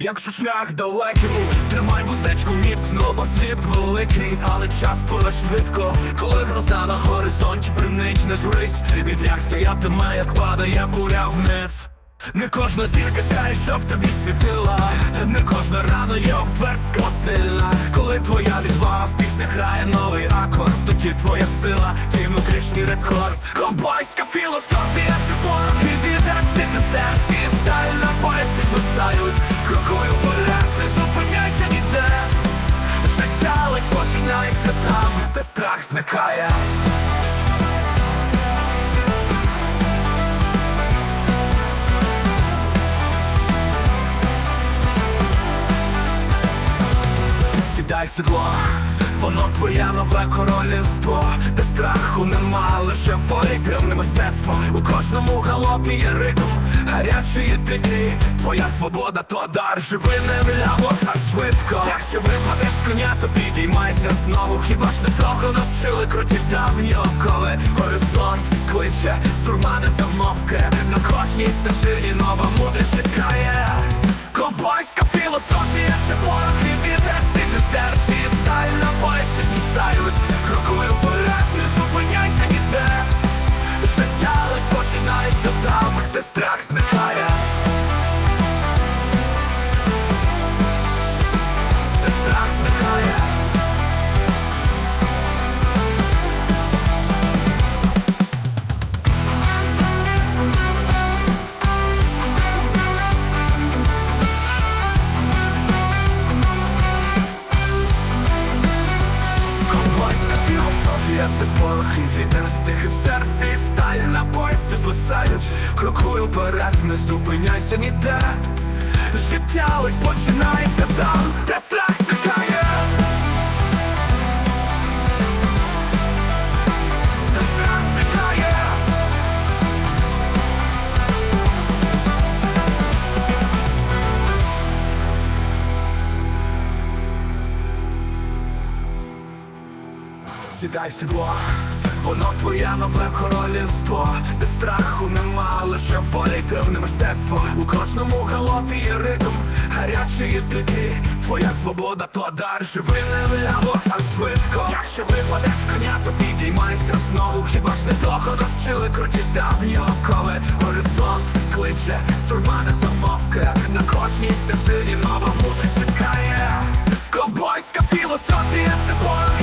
Якщо шлях далекий, тримай вуздечку міцно, бо світ великий, але час плине швидко, коли гроза на горизонті принить, не журись, Вітряк стоятиме, як падає буря вниз. Не кожна зірка сяє, щоб тобі світила, не кожна рана є обтвердська сильна. Коли твоя відвага в піснях грає новий акорд, тоді твоя сила, твій внутрішній рекорд. Ковбойська філософія це порох і вітер стихне в серці, починається там, де страх зникає. Сідай в седло, воно твоє нове королівство, де страху нема, лише волі кривне мистецтво. У кожному галопі є ритм, гарячий і Твоя свобода то дар, живи не вляво, а швидко. Якщо випадеш з коня, то підіймайся знову. Хіба ж не того навчили круті давні окови Горизонт кличе, сурма не замовке На кожній стежині нова мудрість і вітер стихи в серці і сталь на поясі звисають. Крокую вперед, не зупиняйся ніде. Життя ледь починається там, де Сідай сідло, воно твоє нове королівство, де страху нема, лише волі кривне мистецтво. У кожному галопі є ритм, гарячий і дикий Твоя свобода то дар, живи не вляво, а швидко. Якщо випадеш коня, то підіймайся знову. Хіба ж не того навчили круті давні окови? Горизонт кличе, сурма не замовка На кожній стежині нова мудрість чекає. Ковбойська філософія це порох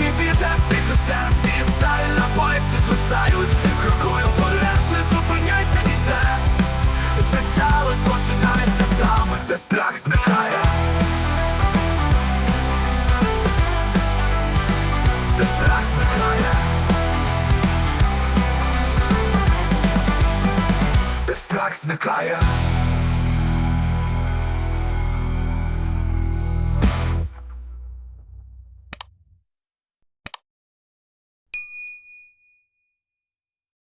серці сталь на поясі звисають. Крокую вперед, не зупиняйся ніде Життя ледь починається там, де страх зникає. Де страх зникає. Де страх зникає